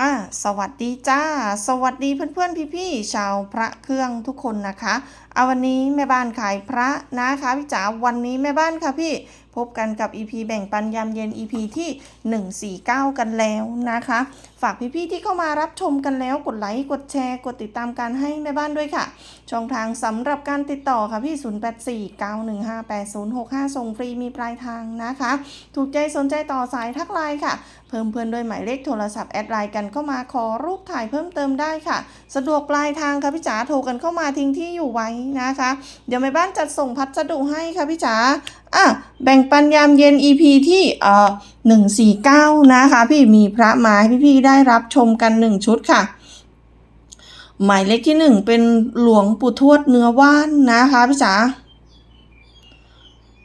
อ่าสวัสดีจ้า สวัสดีเพื่อนๆ พี่ๆ ชาวพระเครื่องทุกคนนะคะ เอาวันนี้แม่บ้านขายพระนะคะพี่จ๋าวันนี้แม่บ้านค่ะพี่ พบกันกับ EP แบ่งปันยามเย็น EP ที่ 149 กันแล้วนะคะ ฝากพี่ๆที่เข้ามารับชมกันแล้วกดไลค์กดแชร์ กดติดตามการให้แม่บ้านด้วยค่ะ ช่องทางสำหรับการติดต่อค่ะพี่ 0849158065 ส่งฟรีมีปลายทางนะคะ ถูกใจสนใจต่อสายทักไลน์ค่ะ เพิ่มเพื่อนด้วยหมายเลขโทรศัพท์แอดไลน์กันเข้ามาขอรูปถ่ายเพิ่มเติมได้ค่ะ สะดวกปลายทางค่ะพี่จ๋าโทรกันเข้ามาทิ้งที่อยู่ไว้นะคะ เดี๋ยวแม่บ้านจัดส่งพัสดุให้ค่ะพี่จ๋า อะแบ่งปันยามเย็น EP ที่เอ่อ149นะคะ พี่มีพระมาให้พี่ๆได้รับชมกัน1ชุดค่ะ หมายเลขที่1เป็นหลวงปู่ทวดเนื้อว่านนะคะพี่จ๋า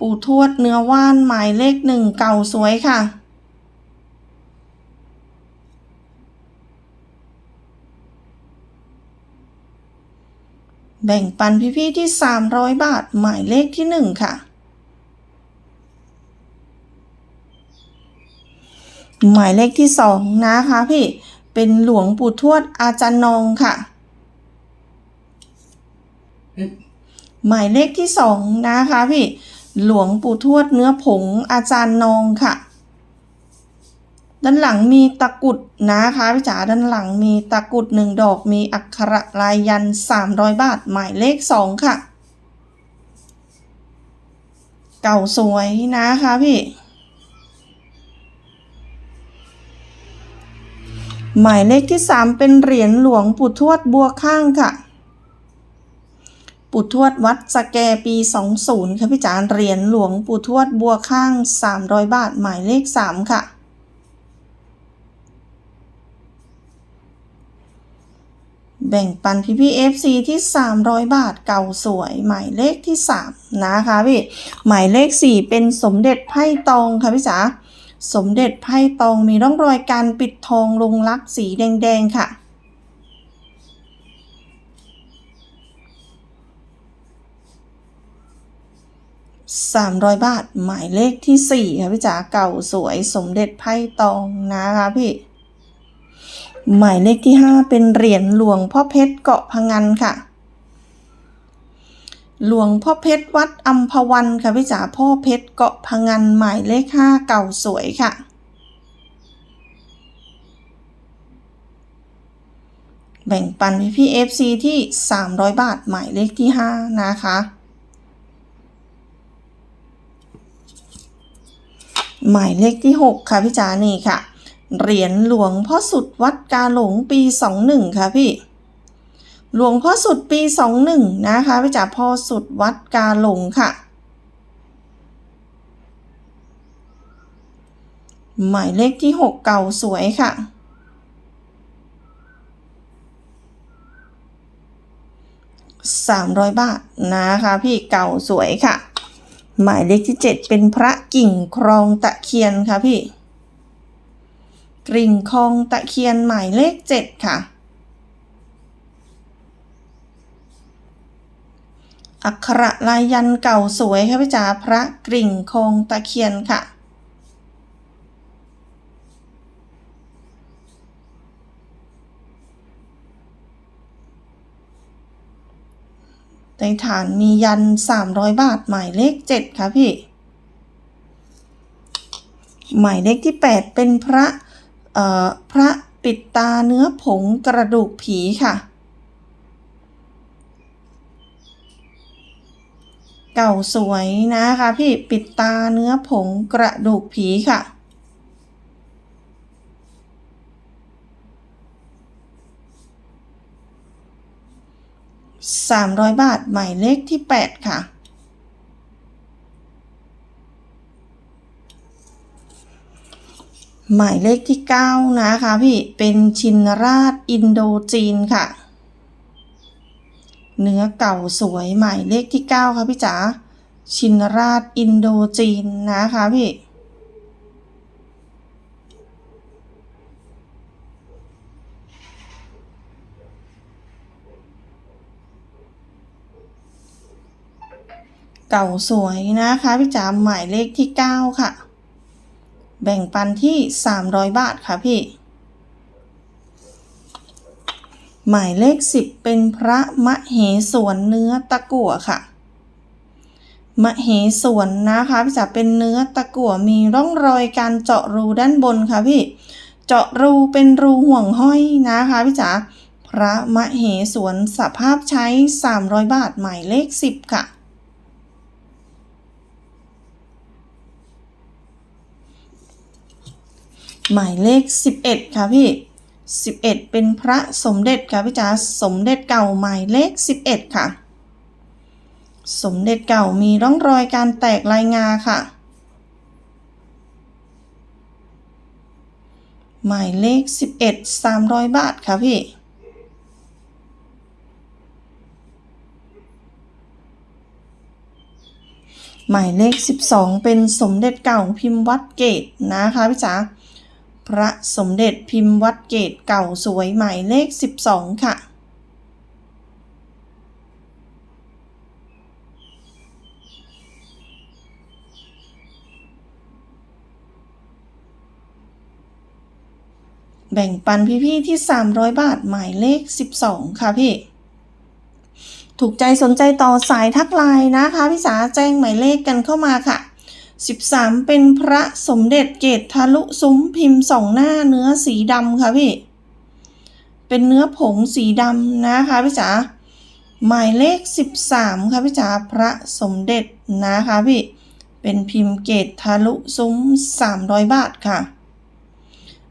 ปู่ทวดเนื้อว่านหมายเลขหนึ่งเก่าสวยค่ะแบ่งปันพี่ๆที่ 300 บาท หมายเลขที่ 1 ค่ะ หมายเลขที่2นะคะพี่เป็นหลวงปู่ทวดอาจารย์นองค่ะ หมายเลขที่2นะคะพี่หลวงปู่ทวดเนื้อผงอาจารย์นองค่ะ ด้านหลังมีตะกุดนะคะพี่จ๋าด้านหลังมีตะกุดหนึ่งดอกมีอักขระลายยัน300บาท หมายเลข2ค่ะ เก่าสวยนะคะพี่ หมายเลขที่ 3 เป็นเหรียญหลวงปู่ทวดบัวข้างค่ะ ปู่ทวดวัดสแกปี 20 ค่ะพี่จ๋าเหรียญหลวงปู่ทวดบัวข้าง 300 บาท หมายเลข 3 ค่ะ แบ่งปันพี่พี่เอฟซีที่ 300 บาทเก่าสวย หมายเลขที่ 3 นะคะพี่ หมายเลข 4 เป็นสมเด็จไพ่ตองค่ะพี่จ๋า สมเด็จไพ่ตองมีร่องรอยการปิดทองลงลักสีแดง ๆ ค่ะ 300 บาทหมายเลขที่ 4 ค่ะพี่จ๋าเก่าสวยสมเด็จไพ่ตองนะคะพี่ หมายเลขที่ 5 เป็นเหรียญหลวงพ่อเพชรเกาะพังงันค่ะ หลวงพ่อเพชรวัดอัมพวันค่ะพี่จ๋าพ่อเพชรเกาะพังงันหมายเลข5เก่าสวยค่ะ แบ่งปันพี่พี่ FC ที่300บาทหมายเลขที่5นะคะ หมายเลขที่6ค่ะพี่จ๋านี่ค่ะ เหรียญหลวงพ่อสุดวัดกาหลงปี21ค่ะพี่ หลวงพ่อสุดปี 21 นะคะพี่จ๋าพ่อสุดวัดกาหลงค่ะ หมายเลขที่ 6 เก่าสวยค่ะ 300 บาทนะคะพี่เก่าสวยค่ะ หมายเลขที่ 7 เป็นพระกิ่งครองตะเคียนค่ะพี่ กิ่งครองตะเคียนหมายเลข 7 ค่ะ อักขระลายยันเก่าสวยค่ะพี่จ๋าพระกริ่งคงตะเคียนค่ะ ในฐานมียัน 300 บาท หมายเลข 7 ค่ะพี่ หมายเลขที่ 8 เป็นพระ เอ่อ พระปิดตาเนื้อผงกระดูกผีค่ะ เก่าสวยนะคะพี่ปิดตาเนื้อผงกระดูกผีค่ะ300บาทหมายเลขที่8ค่ะ หมายเลขที่9นะคะพี่เป็นชินราชอินโดจีนค่ะ เนื้อเก่าสวยใหมายเลขที่ 9 ค่ะพี่จ๋าชินราชอินโดจีนนะคะพี่เก่าสวยนะคะพี่จ๋าหมายเลขที่ 9 ค่ะ แบ่งปันที่ 300 บาทค่ะพี่ หมายเลข 10 เป็นพระมะเหสวนเนื้อตะกั่วค่ะ มะเหสวนนะคะพี่จ๋าเป็นเนื้อตะกั่วมีร่องรอยการเจาะรูด้านบนค่ะพี่ เจาะรูเป็นรูห่วงห้อยนะคะพี่จ๋าพระมะเหสวนสภาพใช้ 300 บาทหมายเลข 10 ค่ะหมายเลข 11 ค่ะพี่ 11 เป็นพระสมเด็จค่ะพี่จ๋าสมเด็จเก่าหมายเลข 11 ค่ะ สมเด็จเก่ามีร่องรอยการแตกลายงาค่ะ หมายเลข 11 300 บาทค่ะพี่หมายเลข 12 เป็นสมเด็จเก่าพิมพ์วัดเกตนะคะพี่จ๋า พระสมเด็จพิมพ์วัดเกตเก่าสวยหมายเลข 12 ค่ะ แบ่งปันพี่ๆที่ 300 บาทหมายเลข 12 ค่ะพี่ถูกใจสนใจต่อสายทักไลน์นะคะ พี่จ๋าแจ้งหมายเลขกันเข้ามาค่ะ 13 เป็นพระสมเด็จเกตทะลุซุ้มพิมพ์สองหน้าเนื้อสีดำค่ะพี่ เป็นเนื้อผงสีดำนะคะพี่จ๋าหมายเลข 13 ค่ะพี่จ๋าพระสมเด็จนะคะพี่ เป็นพิมพ์เกตทะลุซุ้ม 300 บาทค่ะ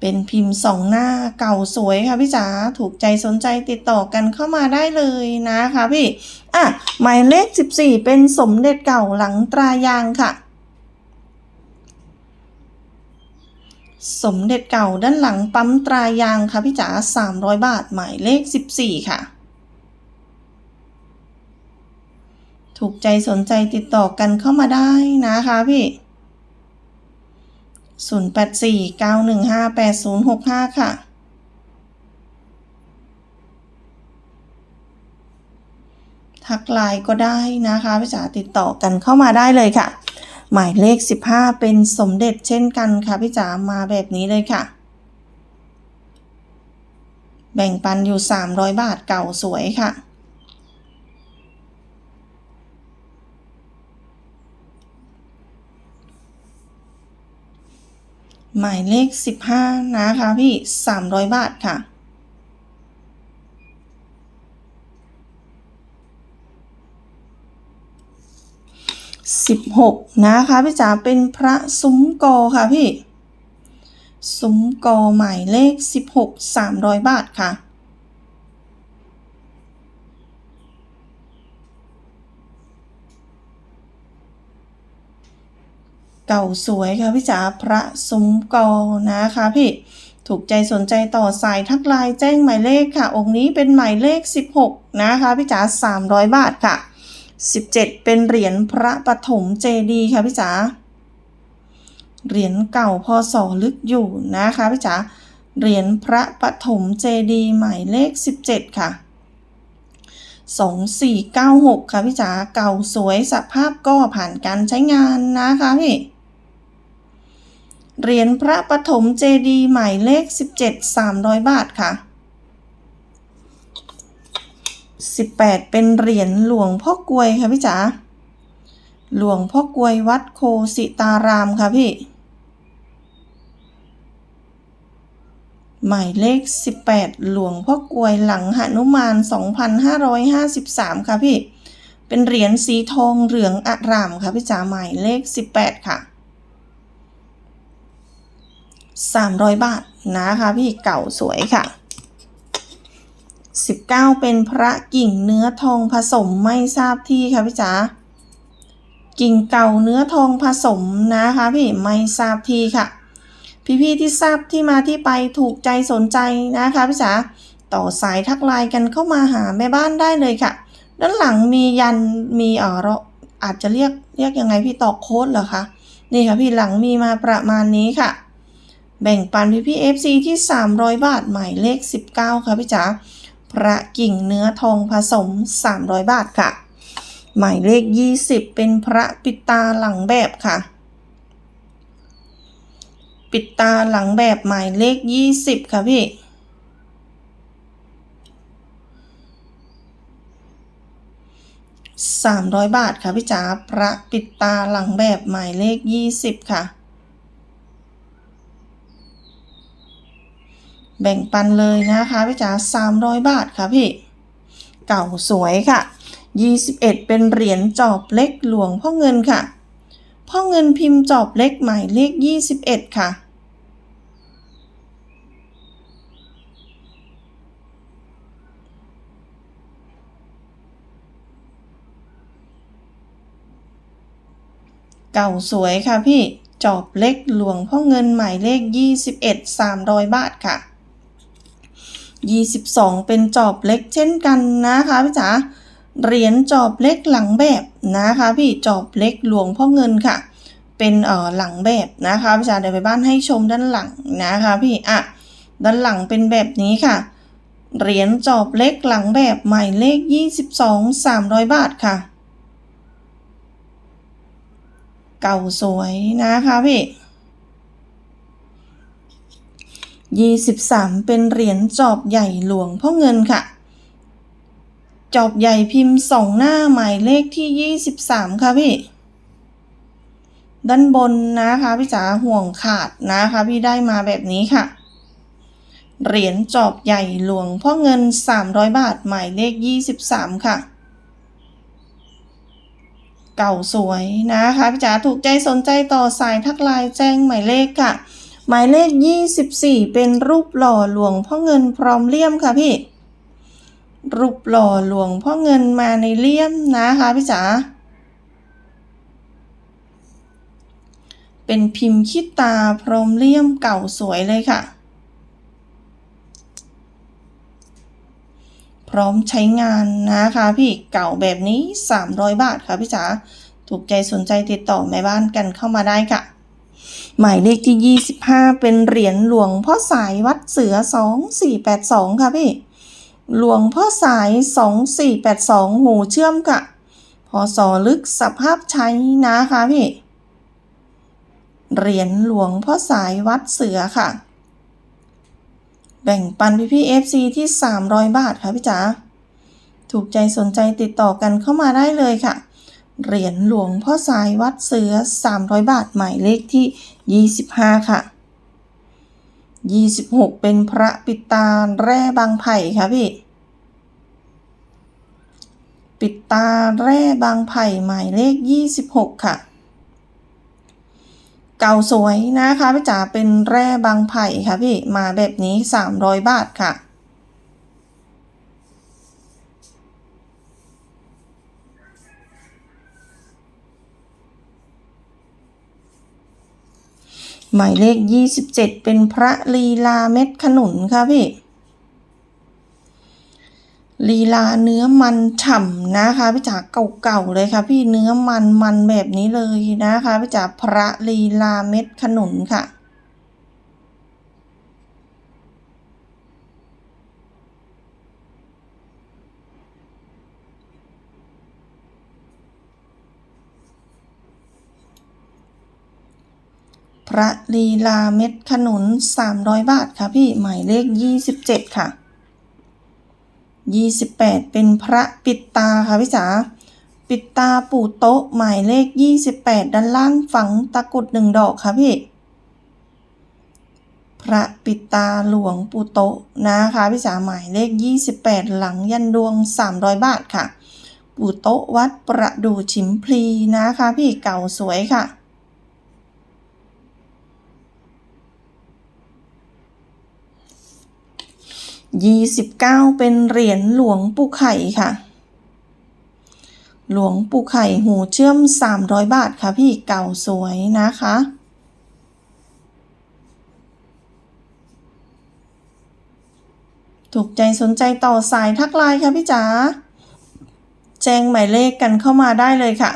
เป็นพิมพ์สองหน้าเก่าสวยค่ะพี่จ๋าถูกใจสนใจติดต่อกันเข้ามาได้เลยนะคะพี่ อะ หมายเลข 14 เป็นสมเด็จเก่าหลังตรายางค่ะ สมเด็จเก่าด้านหลังปั๊มตรายางค่ะพี่จ๋า300 บาทหมายเลข 14 ค่ะ ถูกใจสนใจติดต่อกันเข้ามาได้นะคะพี่ 0849158065 ค่ะ ทักไลน์ก็ได้นะคะพี่จ๋าติดต่อกันเข้ามาได้เลยค่ะ หมายเลข 15 เป็นสมเด็จเช่นกันค่ะพี่จ๋ามาแบบนี้เลยค่ะ แบ่งปันอยู่ 300 บาทเก่าสวยค่ะ หมายเลข 15 นะคะพี่ 300 บาทค่ะ 16 นะคะพี่จ๋าเป็นพระซุ้มกอค่ะพี่ ซุ้มกอหมายเลข 16 300 บาทค่ะ เก่าสวยค่ะพี่จ๋าพระซุ้มกอนะคะพี่ถูกใจสนใจต่อสายทักไลน์แจ้งหมายเลขค่ะ องค์นี้เป็นหมายเลข 16 นะคะพี่จ๋า300 บาทค่ะ 17 เป็นเหรียญพระปฐมเจดีค่ะพี่จ๋าเหรียญเก่าพศลึกอยู่นะคะพี่จ๋าเหรียญพระปฐมเจดีหมายเลข 17 ค่ะ 2496 ค่ะพี่จ๋าเก่าสวยสภาพก็ผ่านการใช้งานนะคะพี่เหรียญพระปฐมเจดีหมายเลข 17 300 บาทค่ะ 18 เป็นเหรียญหลวงพ่อกลวยค่ะพี่จ๋าหลวงพ่อกลวยวัดโคสิตารามค่ะพี่ หมายเลข 18 หลวงพ่อกลวยหลังหนุมาน 2553 ค่ะพี่ เป็นเหรียญสีทองเหลืองอร่ามค่ะพี่จ๋าหมายเลข 18 ค่ะ 300 บาทนะคะพี่เก่าสวยค่ะ 19 เป็นพระกิ่งเนื้อทองผสมไม่ทราบที่ค่ะพี่จ๋ากิ่งเก่าเนื้อทองผสมนะคะพี่ไม่ทราบที่ค่ะ พี่ๆที่ทราบที่มาที่ไปถูกใจสนใจนะคะพี่จ๋าต่อสายทักไลน์กันเข้ามาหาแม่บ้านได้เลยค่ะ ด้านหลังมียันมีเออเราอาจจะเรียกเรียกยังไงพี่ตอกโค้ดเหรอคะนี่ค่ะพี่หลังมีมาประมาณนี้ค่ะ แบ่งปันพี่พี่ FC ที่ 300 บาทหมายเลข 19 ค่ะพี่จ๋า พระกิ่งเนื้อทองผสม 300 บาทค่ะ หมายเลข 20 เป็นพระปิตาหลังแบบค่ะ ปิตาหลังแบบหมายเลข 20 ค่ะพี่สามร้อยบาทค่ะพี่จ๋าพระปิดตาหลังแบบหมายเลขยี่สิบค่ะ แบ่งปันเลยนะคะพี่จ๋า300บาทค่ะพี่ เก่าสวยค่ะ 21 เป็นเหรียญจอบเล็กหลวงพ่อเงินค่ะ พ่อเงินพิมพ์จอบเล็กหมายเลข 21 ค่ะเก่าสวยค่ะพี่ จอบเล็กหลวงพ่อเงินหมายเลข 21 300 บาทค่ะ 22 เป็นจอบเล็กเช่นกันนะคะพี่จ๋าเหรียญจอบเล็กหลังแบบนะคะ พี่จอบเล็กหลวงพ่อเงินค่ะ เป็นเอ่อหลังแบบนะคะพี่จ๋าเดี๋ยวไปบ้านให้ชมด้านหลังนะคะพี่อะด้านหลังเป็นแบบนี้ค่ะ เหรียญจอบเล็กหลังแบบหมายเลข 22 300 บาทค่ะ เก่าสวยนะคะพี่ 23 เป็นเหรียญจอบใหญ่หลวงพ่อเงินค่ะ จอบใหญ่พิมพ์สองหน้าหมายเลขที่ 23 ค่ะพี่ ด้านบนนะคะพี่จ๋าห่วงขาดนะคะพี่ได้มาแบบนี้ค่ะ เหรียญจอบใหญ่หลวงพ่อเงิน 300 บาทหมายเลข 23 ค่ะ เก่าสวยนะคะพี่จ๋าถูกใจสนใจต่อสายทักไลน์แจ้งหมายเลขค่ะ หมายเลข 24 เป็นรูปหล่อหลวงพ่อเงินพร้อมเลี่ยมค่ะพี่ รูปหล่อหลวงพ่อเงินมาในเลี่ยมนะคะพี่จ๋า เป็นพิมพ์คิดตาพร้อมเลี่ยมเก่าสวยเลยค่ะ พร้อมใช้งานนะคะพี่เก่าแบบนี้ 300 บาทค่ะพี่จ๋า ถูกใจสนใจติดต่อแม่บ้านกันเข้ามาได้ค่ะ หมายเลขที่ 25 เป็นเหรียญหลวงพ่อสายวัดเสือ 2482 ค่ะพี่ หลวงพ่อสาย 2482 หูเชื่อมค่ะพอสอลึกสภาพใช้นะคะพี่ เหรียญหลวงพ่อสายวัดเสือค่ะ แบ่งปันพี่พี่เอฟซีที่ 300 บาทค่ะพี่จ๋า ถูกใจสนใจติดต่อกันเข้ามาได้เลยค่ะ เหรียญหลวงพ่อสายวัดเสือ 300 บาทหมายเลขที่ 25 ค่ะ 26 เป็นพระปิตาแร่บางไผ่ค่ะพี่ ปิตาแร่บางไผ่หมายเลข 26 ค่ะ เก่าสวยนะคะพี่จ๋าเป็นแร่บางไผ่ค่ะพี่ มาแบบนี้ 300 บาทค่ะ หมายเลข 27 เป็นพระลีลาเม็ดขนุนค่ะพี่ ลีลาเนื้อมันฉ่ำนะคะพี่จ๋าเก่าๆเลยค่ะ พี่เนื้อมันมันแบบนี้เลยนะคะพี่จ๋าพระลีลาเม็ดขนุนค่ะ ระลีลาเม็ดขนุน 300 บาทค่ะพี่หมายเลข 27 ค่ะ 28 เป็นพระปิดตาค่ะพี่จ๋าปิดตาปู่โต๊ะหมายเลข 28 ด้านล่างฝังตะกรุดหนึ่งดอกค่ะพี่ พระปิดตาหลวงปู่โต๊ะนะคะพี่จ๋าหมายเลข 28 หลังยันดวง 300 บาทค่ะ ปู่โต๊ะวัดประดู่ฉิมพลีนะคะพี่เก่าสวยค่ะ ยี่สิบเก้าเป็นเหรียญหลวงปู่ไข่ค่ะ หลวงปู่ไข่หูเชื่อมสามร้อยบาทค่ะพี่เก่าสวยนะคะ ถูกใจสนใจต่อสายทักไลน์ค่ะพี่จ๋า แจ้งหมายเลขกันเข้ามาได้เลยค่ะ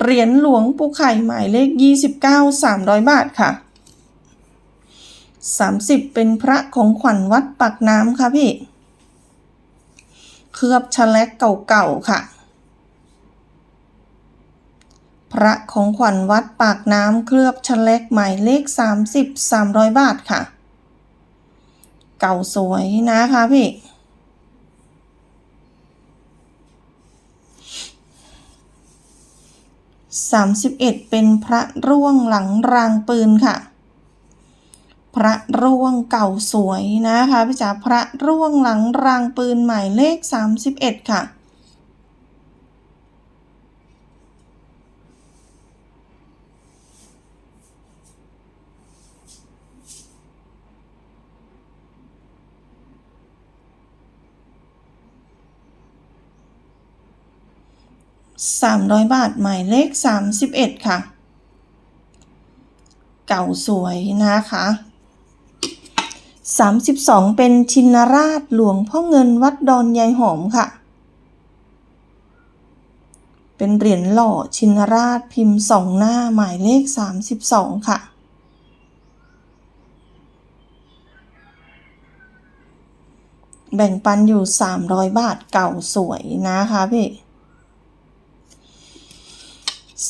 เหรียญหลวงปู่ไข่หมายเลขยี่สิบเก้าสามร้อยบาทค่ะ 30 เป็นพระของขวัญวัดปากน้ำค่ะพี่ เคลือบฉลักเก่าๆค่ะ พระของขวัญวัดปากน้ำเคลือบฉลักหมายเลข 30 300 บาทค่ะ เก่าสวยนะคะพี่31เป็นพระร่วงหลังรางปืนค่ะ พระร่วงเก่าสวยนะคะพี่จ๋าพระร่วงหลังรางปืนหมายเลข 31 ค่ะ300 บาทหมายเลข 31 ค่ะ เก่าสวยนะคะ 32 เป็นชินราชหลวงพ่อเงินวัดดอนยายหอมค่ะ เป็นเหรียญหล่อชินราชพิมพ์สองหน้าหมายเลข 32 ค่ะ แบ่งปันอยู่ 300 บาทเก่าสวยนะคะพี่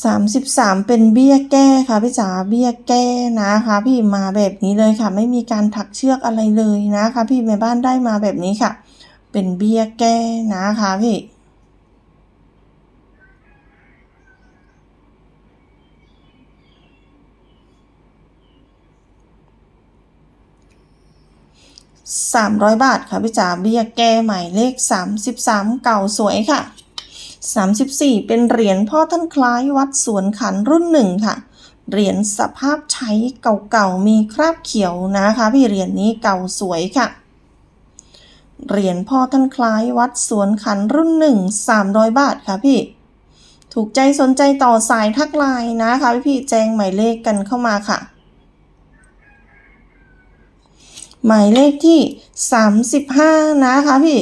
สามสิบสามเป็นเบี้ยแก้ค่ะพี่จ๋าเบี้ยแก้นะคะ พี่มาแบบนี้เลยค่ะ ไม่มีการถักเชือกอะไรเลยนะคะ พี่แม่บ้านได้มาแบบนี้ค่ะ เป็นเบี้ยแก้นะคะพี่300บาทค่ะพี่จ๋าเบี้ยแก้หมายเลข33เก่าสวยค่ะ 34 เป็นเหรียญพ่อท่านคล้ายวัดสวนขันรุ่นหนึ่งค่ะ เหรียญสภาพใช้เก่าๆ มีคราบเขียวนะคะ พี่เหรียญนี้เก่าสวยค่ะ เหรียญพ่อท่านคล้ายวัดสวนขันรุ่นหนึ่ง300 บาทค่ะพี่ ถูกใจสนใจต่อสายทักไลน์นะคะพี่พี่แจ้งหมายเลขกันเข้ามาค่ะ หมายเลขที่ 35 นะคะพี่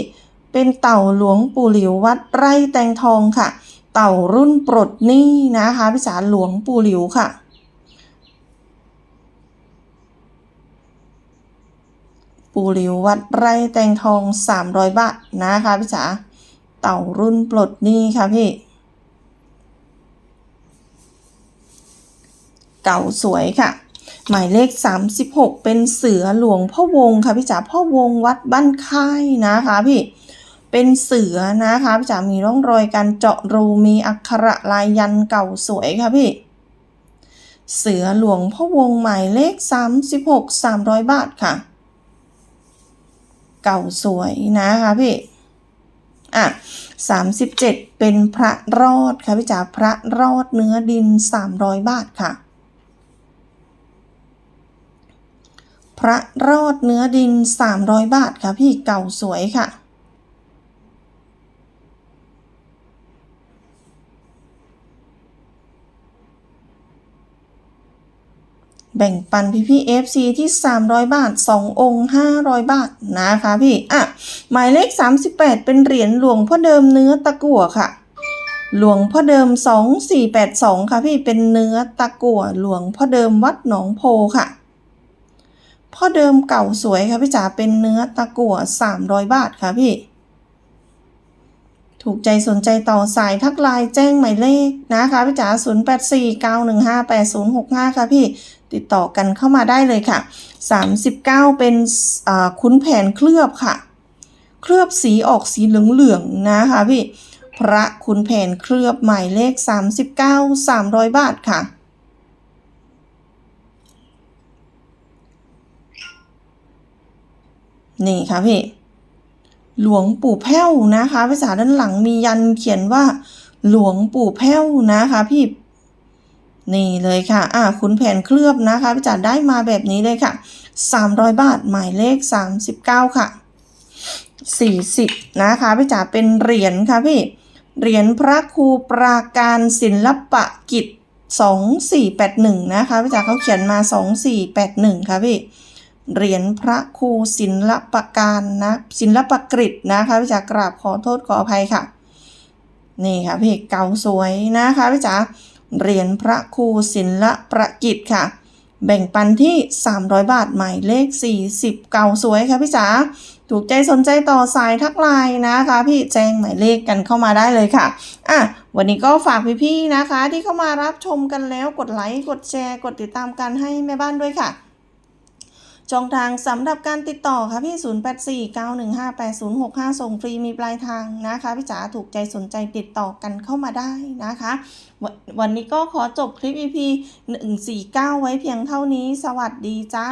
เป็นเต่าหลวงปู่หลิววัดไร่แตงทองค่ะ เต่ารุ่นปลดหนี้นะคะพี่จ๋าหลวงปู่หลิวค่ะ ปู่หลิววัดไร่แตงทอง 300 บาทนะคะพี่จ๋าเต่ารุ่นปลดหนี้ค่ะพี่เก่าสวยค่ะ หมายเลข 36 เป็นเสือหลวงพ่อวงค่ะพี่จ๋าพ่อวงวัดบ้านค่ายนะคะพี่ เป็นเสือนะคะพี่จ๋ามีร่องรอยการเจาะรูมีอักขระลายยันเก่าสวยค่ะพี่ เสือหลวงพ่อวงหมายเลข 36 300 บาทค่ะ เก่าสวยนะคะพี่อะ37 เป็นพระรอดค่ะพี่จ๋าพระรอดเนื้อดิน 300 บาทค่ะ พระรอดเนื้อดิน 300 บาทค่ะพี่เก่าสวยค่ะ แบ่งปันพี่พี่ FC ที่ 300 บาท 2 องค์ 500 บาทนะคะพี่อะหมายเลข 38 เป็นเหรียญหลวงพ่อเดิมเนื้อตะกั่วค่ะ หลวงพ่อเดิม 2482 ค่ะพี่เป็นเนื้อตะกั่วหลวงพ่อเดิมวัดหนองโพค่ะพ่อเดิมเก่าสวยค่ะพี่จ๋าเป็นเนื้อตะกั่ว300 บาทค่ะพี่ ถูกใจสนใจต่อสายทักไลน์แจ้งหมายเลขนะคะพี่จ๋า0849158065 ค่ะพี่ ติดต่อกันเข้ามาได้เลยค่ะ 39 เป็นคุ้นแผนเคลือบค่ะ เคลือบสีออกสีเหลืองๆนะคะพี่ พระคุณแผนเคลือบหมายเลข 39 300 บาทค่ะนี่ค่ะพี่ หลวงปู่แพ้วนะคะ ภาษาด้านหลังมียันเขียนว่า หลวงปู่แพ้วนะคะพี่นี่เลยค่ะ อ่าคุณแผนเคลือบนะคะพี่จ๋าได้มาแบบนี้เลยค่ะ 300 บาท หมายเลข 39 ค่ะ 40 นะคะพี่จ๋าเป็นเหรียญค่ะพี่ เหรียญพระครูปราการศิลปกิจ 2481 นะคะพี่จ๋าเขาเขียนมา 2481 ค่ะพี่ เหรียญพระครูศิลปการนะศิลปกฤษนะคะพี่จ๋ากราบขอโทษขออภัยค่ะ นี่ค่ะพี่เก่าสวยนะคะพี่จ๋าเหรียญพระครูศิลประกิจค่ะ แบ่งปันที่ 300 บาทหมายเลข 40 เก่าสวยค่ะพี่จ๋าถูกใจสนใจต่อสายทักไลน์นะคะ พี่แจ้งหมายเลขกันเข้ามาได้เลยค่ะอะ วันนี้ก็ฝากพี่ๆนะคะ ที่เข้ามารับชมกันแล้วกดไลค์กดแชร์ กดติดตามกันให้แม่บ้านด้วยค่ะ ช่องทางสำหรับการติดต่อค่ะพี่ 0849158065 ส่งฟรีมีปลายทางนะคะพี่จ๋าถูกใจสนใจติดต่อกันเข้ามาได้นะคะววันนี้ก็ขอจบคลิป EP 149 ไว้เพียงเท่านี้ สวัสดีจ้า